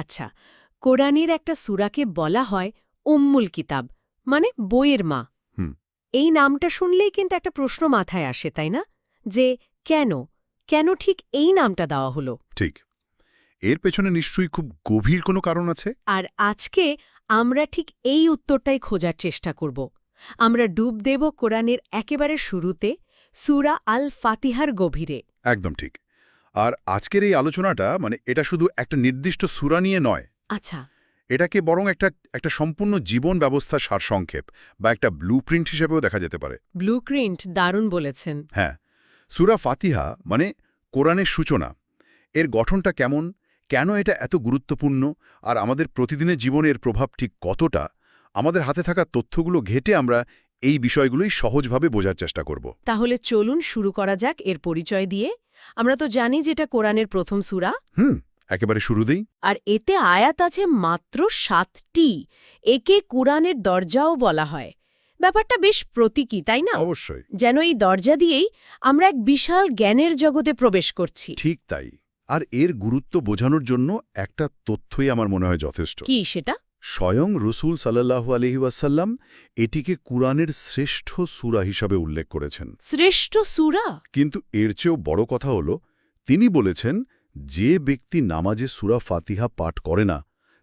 আচ্ছা কোরআনের একটা সুরাকে বলা হয় উম্মুল কিতাব মানে বইয়ের মা। এই নামটা শুনলেই কিন্তু একটা প্রশ্ন মাথায় আসে তাই না? যে কেন? কেন ঠিক এই নামটা দেওয়া হলো? ঠিক। এর পেছনে নিশ্চয়ই খুব গভীর কোনো কারণ আছে? আর আজকে আমরা ঠিক এই উত্তরটাই খোঁজার চেষ্টা করব। আমরা ডুব দেব কোরআনের একেবারে শুরুতে সুরা আল ফাতিহার গভীরে। একদম ঠিক। আর আজকের এই আলোচনাটা মানে এটা শুধু একটা নির্দিষ্ট সুরা নিয়ে নয়। আচ্ছা। এটাকে বরং একটা একটা সম্পূর্ণ জীবন ব্যবস্থার সারসংক্ষেপ বা একটা ব্লু প্রিন্ট হিসেবেও দেখা যেতে পারে। ব্লু প্রিন্ট দারুণ বলেছেন। হ্যাঁ। সুরা ফাতিহা মানে কোরআনের সূচনা এর গঠনটা কেমন কেন এটা এত গুরুত্বপূর্ণ আর আমাদের প্রতিদিনের জীবনের প্রভাব ঠিক কতটা আমাদের হাতে থাকা তথ্যগুলো ঘেটে আমরা এই বিষয়গুলোই সহজভাবে বোঝার চেষ্টা করব। তাহলে চলুন শুরু করা যাক এর পরিচয় দিয়ে। আমরা তো জানি যেটা কোরআনের প্রথম সুরা। হুম একেবারে শুরুতেই আর এতে আয়াত আছে মাত্র সাতটি। একে কোরআনের দরজাও বলা হয়। ব্যাপারটা বেশ প্রতীকী তাই না? অবশ্যই। যেন এই দরজা দিয়েই আমরা এক বিশাল জ্ঞানের জগতে প্রবেশ করছি। ঠিক তাই। আর এর গুরুত্ব বোঝানোর জন্য একটা তথ্যই আমার মনে হয় যথেষ্ট। কি সেটা? স্বয়ং রসুল সাল্লাহু আলহি ওয়াসাল্লাম এটিকে কুরআনের শ্রেষ্ঠ সূরা হিসাবে উল্লেখ করেছেন। শ্রেষ্ঠ সুরা? কিন্তু এর চেয়েও বড় কথা হল তিনি বলেছেন যে ব্যক্তি নামাজে সুরা ফাতিহা পাঠ করে না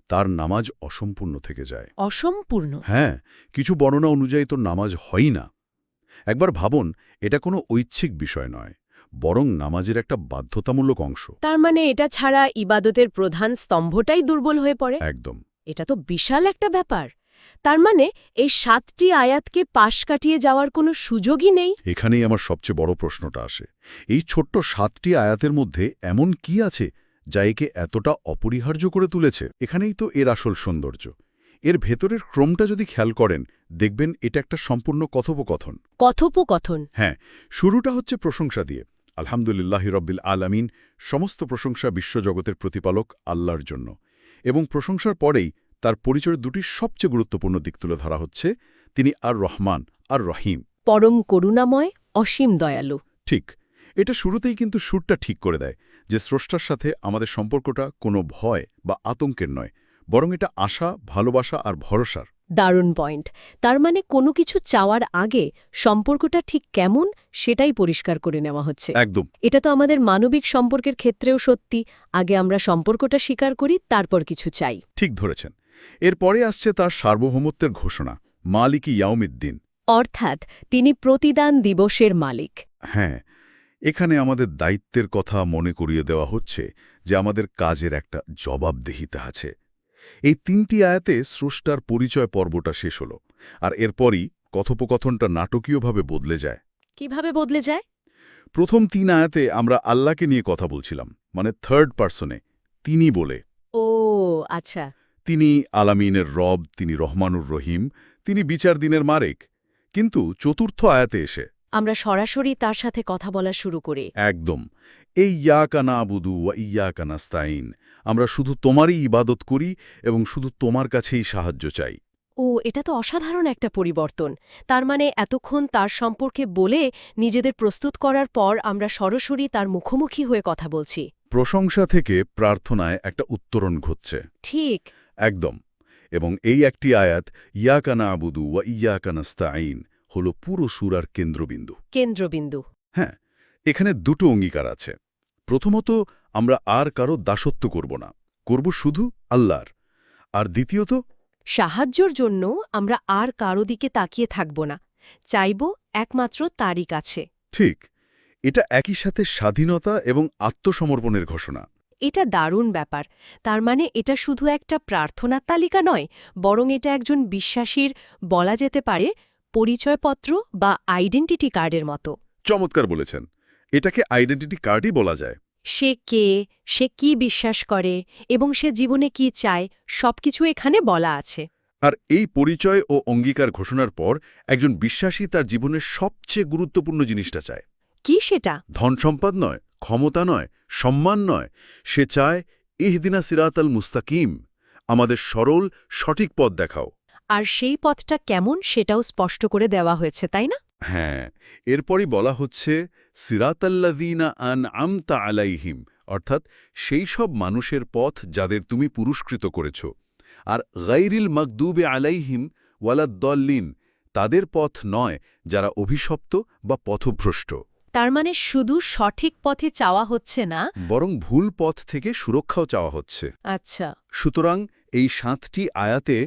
তার নামাজ অসম্পূর্ণ থেকে যায়। অসম্পূর্ণ? হ্যাঁ কিছু বর্ণনা অনুযায়ী তো নামাজ হয়ই না। একবার ভাবুন এটা কোনো ঐচ্ছিক বিষয় নয় বরং নামাজের একটা বাধ্যতামূলক অংশ। তার মানে এটা ছাড়া ইবাদতের প্রধান স্তম্ভটাই দুর্বল হয়ে পড়ে? একদম। এটা তো বিশাল একটা ব্যাপার। তার মানে এই সাতটি আয়াতকে পাশ কাটিয়ে যাওয়ার কোনো সুযোগই নেই? এখানেই আমার সবচেয়ে বড় প্রশ্নটা আসে। এই ছোট্ট সাতটি আয়াতের মধ্যে এমন কি আছে যা একে এতটা অপরিহার্য করে তুলেছে? এখানেই তো এর আসল সৌন্দর্য। এর ভেতরের ক্রমটা যদি খেয়াল করেন দেখবেন এটা একটা সম্পূর্ণ কথোপকথন। কথোপকথন? হ্যাঁ শুরুটা হচ্ছে প্রশংসা দিয়ে। আলহামদুলিল্লাহ রব্বিল আলামিন সমস্ত প্রশংসা বিশ্বজগতের প্রতিপালক আল্লাহর জন্য। এবং প্রশংসার পরেই তার পরিচয়ের দুটি সবচেয়ে গুরুত্বপূর্ণ দিক তুলে ধরা হচ্ছে তিনি আর রহমান আর রহিম। পরম করুণাময় অসীম দয়ালু। ঠিক এটা শুরুতেই কিন্তু সুরটা ঠিক করে দেয় যে স্রষ্টার সাথে আমাদের সম্পর্কটা কোনো ভয় বা আতঙ্কের নয় বরং এটা আশা ভালোবাসা আর ভরসার। দারুণ পয়েন্ট। তার মানে কোনো কিছু চাওয়ার আগে সম্পর্কটা ঠিক কেমন সেটাই পরিষ্কার করে নেওয়া হচ্ছে। একদম। এটা তো আমাদের মানবিক সম্পর্কের ক্ষেত্রেও সত্যি। আগে আমরা সম্পর্কটা স্বীকার করি তারপর কিছু চাই। ঠিক ধরেছেন। এরপরে আসছে তার সার্বভৌমত্বের ঘোষণা মালিকি ইয়াউমিদ্দিন। অর্থাৎ তিনি প্রতিদান দিবসের মালিক। হ্যাঁ এখানে আমাদের দায়িত্বের কথা মনে করিয়ে দেওয়া হচ্ছে যে আমাদের কাজের একটা জবাবদিহিতা আছে। এই তিনটি আয়াতে স্রষ্টার পরিচয় পর্বটা শেষ হল আর এরপরই কথোপকথনটা নাটকীয়ভাবে বদলে যায়। কীভাবে বদলে যায়? প্রথম তিন আয়াতে আমরা আল্লাহকে নিয়ে কথা বলছিলাম মানে থার্ড পার্সনে তিনি বলে। ও আচ্ছা। তিনি আলামিনের রব তিনি রহমানুর রহিম তিনি বিচার দিনের মারেক কিন্তু চতুর্থ আয়াতে এসে আমরা সরাসরি তার সাথে কথা বলা শুরু করি। একদম। এই ইয়াকানা আবুদু ওয়া ইয়াকা নাস্তাইন আমরা শুধু তোমারই ইবাদত করি এবং শুধু তোমার কাছেই সাহায্য চাই। ও এটা তো অসাধারণ একটা পরিবর্তন। তার মানে এতক্ষণ তার সম্পর্কে বলে নিজেদের প্রস্তুত করার পর আমরা সরাসরি তার মুখোমুখি হয়ে কথা বলছি। প্রশংসা থেকে প্রার্থনায় একটা উত্তরণ ঘটছে। ঠিক। একদম। এবং এই একটি আয়াত ইয়াকানা আবুদু ওয়া ইয়াকা নাস্তাইন হল পুরো সুরার কেন্দ্রবিন্দু। কেন্দ্রবিন্দু। হ্যাঁ এখানে দুটো অঙ্গীকার আছে। প্রথমত আমরা আর কারও দাসত্ব করব না করব শুধু আল্লাহর। আর দ্বিতীয়ত সাহায্যর জন্য আমরা আর কারও দিকে তাকিয়ে থাকব না চাইব একমাত্র তারই কাছে। ঠিক এটা একই সাথে স্বাধীনতা এবং আত্মসমর্পণের ঘোষণা। এটা দারুণ ব্যাপার তার মানে এটা শুধু একটা প্রার্থনার তালিকা নয় বরং এটা একজন বিশ্বাসীর বলা যেতে পারে পরিচয়পত্র বা আইডেন্টিটি কার্ডের মতো। চমৎকার বলেছেন। এটাকে আইডেন্টিটি কার্ডই বলা যায়। সে কে সে কি বিশ্বাস করে এবং সে জীবনে কি চায় সবকিছু এখানে বলা আছে। আর এই পরিচয় ও অঙ্গীকার ঘোষণার পর একজন বিশ্বাসী তার জীবনের সবচেয়ে গুরুত্বপূর্ণ জিনিসটা চায়। কি সেটা? ধন সম্পদ নয় ক্ষমতা নয় সম্মান নয়। সে চায় ইহদিনা সিরাত আল মুস্তাকিম আমাদের সরল সঠিক পথ দেখাও। আর সেই পথটা কেমন সেটাও স্পষ্ট করে দেওয়া হয়েছে তাই না? হ্যাঁ এরপরই বলা হচ্ছে সিরাতাল্লাদিনা আন আমতা আলাইহিম অর্থাৎ সেই সব মানুষের পথ যাদের তুমি পুরস্কৃত করেছ। আর গাইরিল মকদুবে আলাইহিম ওয়ালাদ্দল্লিন তাদের পথ নয় যারা অভিশপ্ত বা পথভ্রষ্ট। তার মানে শুধু সঠিক পথে চাওয়া হচ্ছে না। বরং ভুল পথ থেকে সুরক্ষাও চাওয়া হচ্ছে। আচ্ছা। সুতরাং এই সাতটি আয়াতে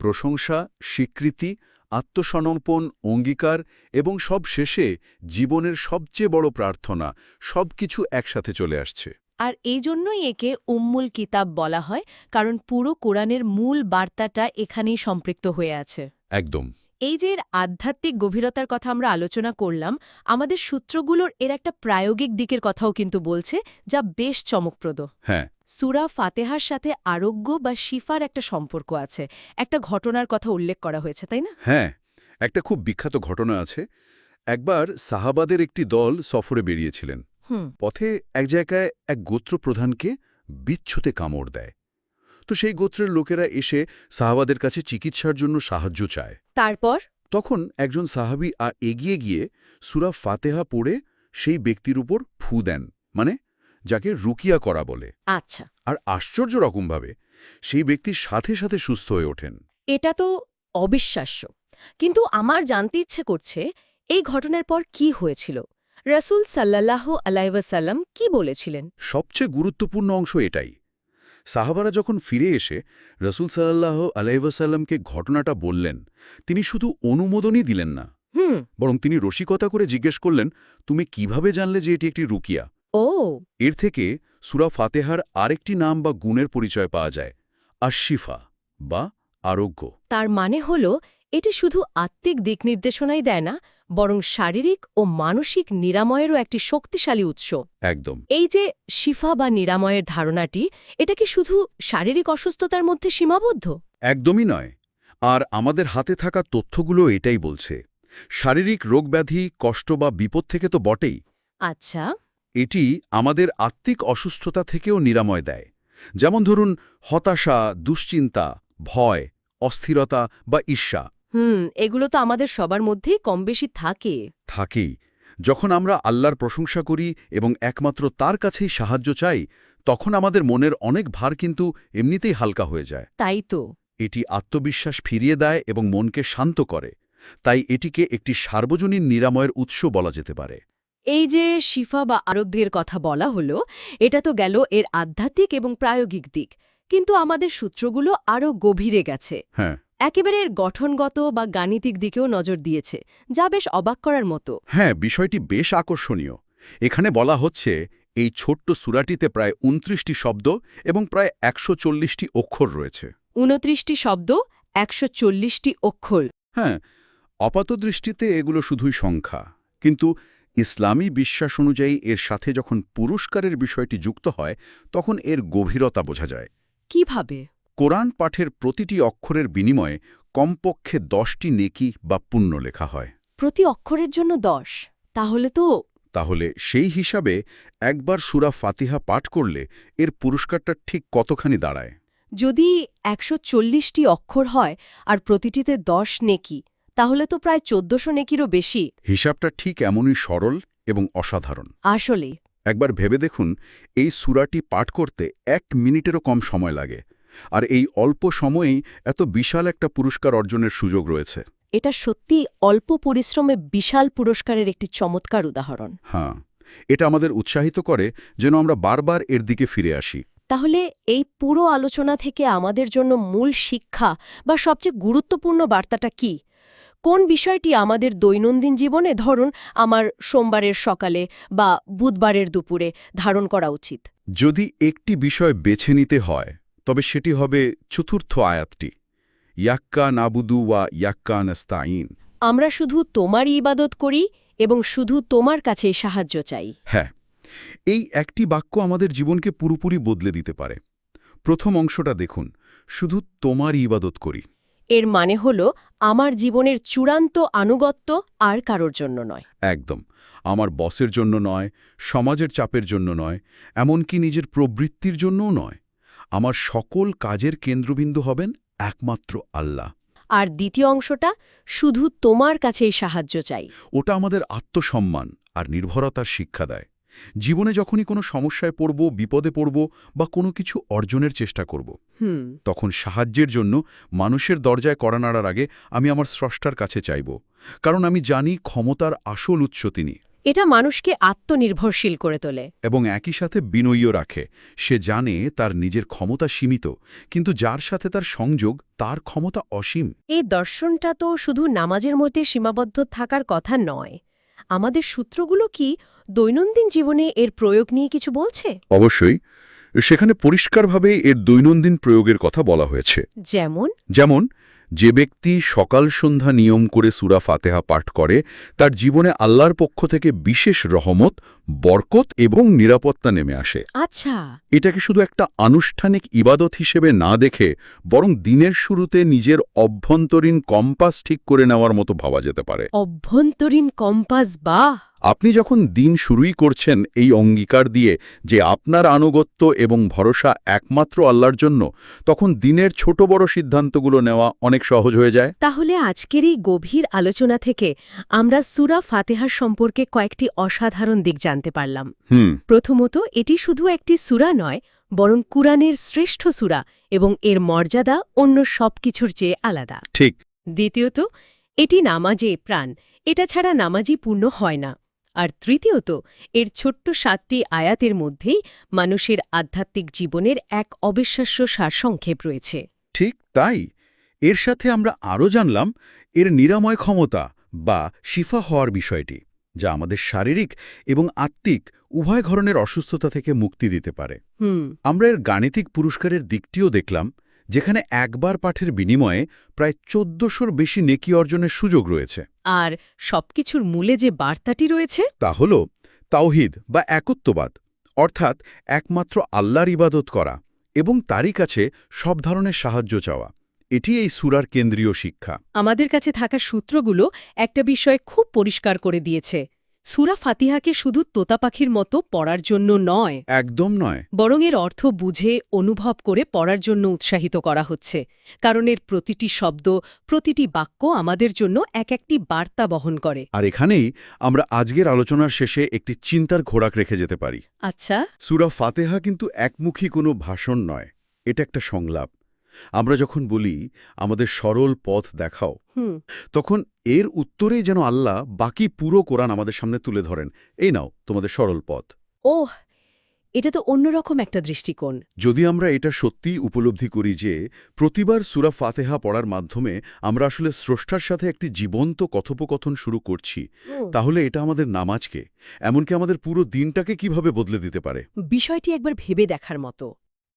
প্রশংসা স্বীকৃতি আত্মসমর্পণ অঙ্গীকার এবং সব শেষে জীবনের সবচেয়ে বড় প্রার্থনা সবকিছু একসাথে চলে আসছে। আর এই জন্যই একে উম্মুল কিতাব বলা হয় কারণ পুরো কোরআনের মূল বার্তাটা এখানেই সম্পৃক্ত হয়ে আছে। একদম। এই যে এর আধ্যাত্মিক গভীরতার কথা আমরা আলোচনা করলাম আমাদের সূত্রগুলোর এর একটা প্রায়োগিক দিকের কথাও কিন্তু বলছে যা বেশ চমকপ্রদ। হ্যাঁ। সুরা ফাতেহার সাথে আরোগ্য বা শিফার একটা সম্পর্ক আছে। একটা ঘটনার কথা উল্লেখ করা হয়েছে তাই না? হ্যাঁ একটা খুব বিখ্যাত ঘটনা আছে। একবার সাহাবাদের একটি দল সফরে বেরিয়েছিলেন। পথে এক জায়গায় এক গোত্রপ্রধানকে বিচ্ছুতে কামড় দেয়। তো সেই গোত্রের লোকেরা এসে সাহাবাদের কাছে চিকিৎসার জন্য সাহায্য চায়। তারপর? তখন একজন সাহাবি আর এগিয়ে গিয়ে সুরা ফাতেহা পড়ে সেই ব্যক্তির উপর ফু দেন মানে যাকে রুকিয়া করা বলে। আচ্ছা। আর আশ্চর্য রকমভাবে সেই ব্যক্তির সাথে সাথে সুস্থ হয়ে ওঠেন। এটা তো অবিশ্বাস্য। কিন্তু আমার জানতে ইচ্ছে করছে এই ঘটনার পর কি হয়েছিল? রসুল সাল্লাহ আলাইসাল্লাম কি বলেছিলেন? সবচেয়ে গুরুত্বপূর্ণ অংশ এটাই। সাহাবারা যখন ফিরে এসে রসুল সাল্লাহ আলাইসাল্লামকে ঘটনাটা বললেন তিনি শুধু অনুমোদনই দিলেন না হুম। বরং তিনি রসিকতা করে জিজ্ঞেস করলেন তুমি কীভাবে জানলে যে এটি একটি রুকিয়া? ও। এর থেকে সুরা ফাতেহার আরেকটি নাম বা গুণের পরিচয় পাওয়া যায় আশিফা বা আরোগ্য। তার মানে হল এটি শুধু আত্মিক দিক নির্দেশনাই দেয় না বরং শারীরিক ও মানসিক নিরাময়েরও একটি শক্তিশালী উৎস। একদম। এই যে শিফা বা নিরাময়ের ধারণাটি এটা কি শুধু শারীরিক অসুস্থতার মধ্যে সীমাবদ্ধ? একদমই নয়। আর আমাদের হাতে থাকা তথ্যগুলো এটাই বলছে। শারীরিক রোগব্যাধি কষ্ট বা বিপদ থেকে তো বটেই। আচ্ছা। এটি আমাদের আত্মিক অসুস্থতা থেকেও নিরাময় দেয়। যেমন ধরুন হতাশা দুশ্চিন্তা ভয় অস্থিরতা বা ঈর্ষা। হুম এগুলো তো আমাদের সবার মধ্যেই কম বেশি থাকে। থাকেই। যখন আমরা আল্লাহর প্রশংসা করি এবং একমাত্র তার কাছেই সাহায্য চাই তখন আমাদের মনের অনেক ভার কিন্তু এমনিতেই হালকা হয়ে যায়। তাই তো। এটি আত্মবিশ্বাস ফিরিয়ে দেয় এবং মনকে শান্ত করে। তাই এটিকে একটি সার্বজনীন নিরাময়ের উৎস বলা যেতে পারে। এই যে শিফা বা আরোগ্যের কথা বলা হলো এটা তো গেল এর আধ্যাত্মিক এবং প্রায়োগিক দিক। কিন্তু আমাদের সূত্রগুলো আরও গভীরে গেছে। হ্যাঁ। একেবারে এর গঠনগত বা গাণিতিক দিকেও নজর দিয়েছে যা বেশ অবাক করার মতো। হ্যাঁ বিষয়টি বেশ আকর্ষণীয়। এখানে বলা হচ্ছে এই ছোট্ট সুরাটিতে প্রায় উনত্রিশটি শব্দ এবং প্রায় একশো চল্লিশটি অক্ষর রয়েছে। উনত্রিশটি শব্দ একশো চল্লিশটি অক্ষর। হ্যাঁ আপাতদৃষ্টিতে এগুলো শুধুই সংখ্যা। কিন্তু ইসলামী বিশ্বাস অনুযায়ী এর সাথে যখন পুরস্কারের বিষয়টি যুক্ত হয় তখন এর গভীরতা বোঝা যায়। কীভাবে? কোরআন পাঠের প্রতিটি অক্ষরের বিনিময়ে কমপক্ষে দশটি নেকি বা পুণ্য লেখা হয়। প্রতি অক্ষরের জন্য দশ। তাহলে তো তাহলে সেই হিসাবে একবার সুরা ফাতিহা পাঠ করলে এর পুরস্কারটা ঠিক কতখানি দাঁড়ায়? যদি একশো চল্লিশটি অক্ষর হয় আর প্রতিটিতে দশ নেকি তাহলে তো প্রায় চোদ্দশো নেকিরও বেশি। হিসাবটা ঠিক এমনই সরল এবং অসাধারণ। আসলেই একবার ভেবে দেখুন এই সুরাটি পাঠ করতে এক মিনিটেরও কম সময় লাগে। আর এই অল্প সময়েই এত বিশাল একটা পুরস্কার অর্জনের সুযোগ রয়েছে। এটা সত্যি অল্প পরিশ্রমে বিশাল পুরস্কারের একটি চমৎকার উদাহরণ। হ্যাঁ এটা আমাদের উৎসাহিত করে যেন আমরা বারবার এর দিকে ফিরে আসি। তাহলে এই পুরো আলোচনা থেকে আমাদের জন্য মূল শিক্ষা বা সবচেয়ে গুরুত্বপূর্ণ বার্তাটা কি? কোন বিষয়টি আমাদের দৈনন্দিন জীবনে ধরুন আমার সোমবারের সকালে বা বুধবারের দুপুরে ধারণ করা উচিত? যদি একটি বিষয় বেছে নিতে হয় তবে সেটি হবে চতুর্থ আয়াতটি। ইয়াক্কা নাবুদু ওয়া ইয়াক্কা নাস্তাইন আমরা শুধু তোমারই ইবাদত করি এবং শুধু তোমার কাছেই সাহায্য চাই। হ্যাঁ এই একটি বাক্য আমাদের জীবনকে পুরোপুরি বদলে দিতে পারে। প্রথম অংশটা দেখুন শুধু তোমারই ইবাদত করি। এর মানে হল আমার জীবনের চূড়ান্ত আনুগত্য আর কারোর জন্য নয়। একদম আমার বসের জন্য নয় সমাজের চাপের জন্য নয় এমনকি নিজের প্রবৃত্তির জন্যও নয়। আমার সকল কাজের কেন্দ্রবিন্দু হবেন একমাত্র আল্লাহ। আর দ্বিতীয় অংশটা শুধু তোমার কাছেই সাহায্য চাই। ওটা আমাদের আত্মসম্মান আর নির্ভরতার শিক্ষা দেয়। জীবনে যখনই কোনো সমস্যায় পড়ব বিপদে পড়ব বা কোনো কিছু অর্জনের চেষ্টা করব তখন সাহায্যের জন্য মানুষের দরজায় কড়া নাড়ার আগে আমি আমার স্রষ্টার কাছে চাইব কারণ আমি জানি ক্ষমতার আসল উৎস তিনি। এটা মানুষকে আত্মনির্ভরশীল করে তোলে। এবং একই সাথে বিনয়ীও রাখে। সে জানে তার নিজের ক্ষমতা সীমিত কিন্তু যার সাথে তার সংযোগ তার ক্ষমতা অসীম। এই দর্শনটা তো শুধু নামাজের মধ্যে সীমাবদ্ধ থাকার কথা নয়। আমাদের সূত্রগুলো কি দৈনন্দিন জীবনে এর প্রয়োগ নিয়ে কিছু বলছে? অবশ্যই। সেখানে পরিষ্কারভাবে এর দৈনন্দিন প্রয়োগের কথা বলা হয়েছে। যেমন? যেমন যে ব্যক্তি সকাল সন্ধ্যা নিয়ম করে সুরা ফাতেহা পাঠ করে তার জীবনে আল্লাহর পক্ষ থেকে বিশেষ রহমত বরকত এবং নিরাপত্তা নেমে আসে। আচ্ছা। এটাকে শুধু একটা আনুষ্ঠানিক ইবাদত হিসেবে না দেখে বরং দিনের শুরুতে নিজের অভ্যন্তরীণ কম্পাস ঠিক করে নেওয়ার মতো ভাবা যেতে পারে। অভ্যন্তরীণ কম্পাস বা আপনি যখন দিন শুরুই করছেন এই অঙ্গীকার দিয়ে যে আপনার আনুগত্য এবং ভরসা একমাত্র আল্লাহর জন্য তখন দিনের ছোট বড় সিদ্ধান্তগুলো নেওয়া অনেক সহজ হয়ে যায়। তাহলে আজকের এই গভীর আলোচনা থেকে আমরা সুরা ফাতেহার সম্পর্কে কয়েকটি অসাধারণ দিক জানতে পারলাম। হুম। প্রথমত এটি শুধু একটি সুরা নয় বরং কুরআনের শ্রেষ্ঠ সুরা এবং এর মর্যাদা অন্য সবকিছুর চেয়ে আলাদা। ঠিক। দ্বিতীয়ত এটি নামাজে প্রাণ। এটা ছাড়া নামাজই পূর্ণ হয় না। আর তৃতীয়ত এর ছোট্ট সাতটি আয়াতের মধ্যেই মানুষের আধ্যাত্মিক জীবনের এক অবিশ্বাস্য সারসংক্ষেপ রয়েছে। ঠিক তাই। এর সাথে আমরা আরও জানলাম এর নিরাময় ক্ষমতা বা শিফা হওয়ার বিষয়টি যা আমাদের শারীরিক এবং আত্মিক উভয় ধরনের অসুস্থতা থেকে মুক্তি দিতে পারে। আমরা এর গাণিতিক পুরস্কারের দিকটিও দেখলাম যেখানে একবার পাঠের বিনিময়ে প্রায় চোদ্দশোর বেশি নেকি অর্জনের সুযোগ রয়েছে। আর সবকিছুর মূলে যে বার্তাটি রয়েছে? তা হল তাওহিদ বা একত্ববাদ অর্থাৎ একমাত্র আল্লাহর ইবাদত করা এবং তারই কাছে সব ধরনের সাহায্য চাওয়া। এটি এই সুরার কেন্দ্রীয় শিক্ষা। আমাদের কাছে থাকা সূত্রগুলো একটা বিষয় খুব পরিষ্কার করে দিয়েছে। সুরা ফাতিহাকে শুধু তোতা পাখির মতো পড়ার জন্য নয় একদম নয়। বরং এর অর্থ বুঝে অনুভব করে পড়ার জন্য উৎসাহিত করা হচ্ছে। কারণ এর প্রতিটি শব্দ প্রতিটি বাক্য আমাদের জন্য এক একটি বার্তা বহন করে। আর এখানেই আমরা আজকের আলোচনার শেষে একটি চিন্তার ঘোরাক রেখে যেতে পারি। আচ্ছা। সুরা ফাতেহা কিন্তু একমুখী কোনো ভাষণ নয় এটা একটা সংলাপ। আমরা যখন বলি আমাদের সরল পথ দেখাও তখন এর উত্তরেই যেন আল্লাহ বাকি পুরো কোরআন আমাদের সামনে তুলে ধরেন। এই নাও তোমাদের সরল পথ। ওহ এটা তো অন্যরকম একটা দৃষ্টিকোণ। যদি আমরা এটা সত্যিই উপলব্ধি করি যে প্রতিবার সুরা ফাতেহা পড়ার মাধ্যমে আমরা আসলে স্রষ্টার সাথে একটি জীবন্ত কথোপকথন শুরু করছি তাহলে এটা আমাদের নামাজকে এমনকি আমাদের পুরো দিনটাকে কীভাবে বদলে দিতে পারে? বিষয়টি একবার ভেবে দেখার মতো।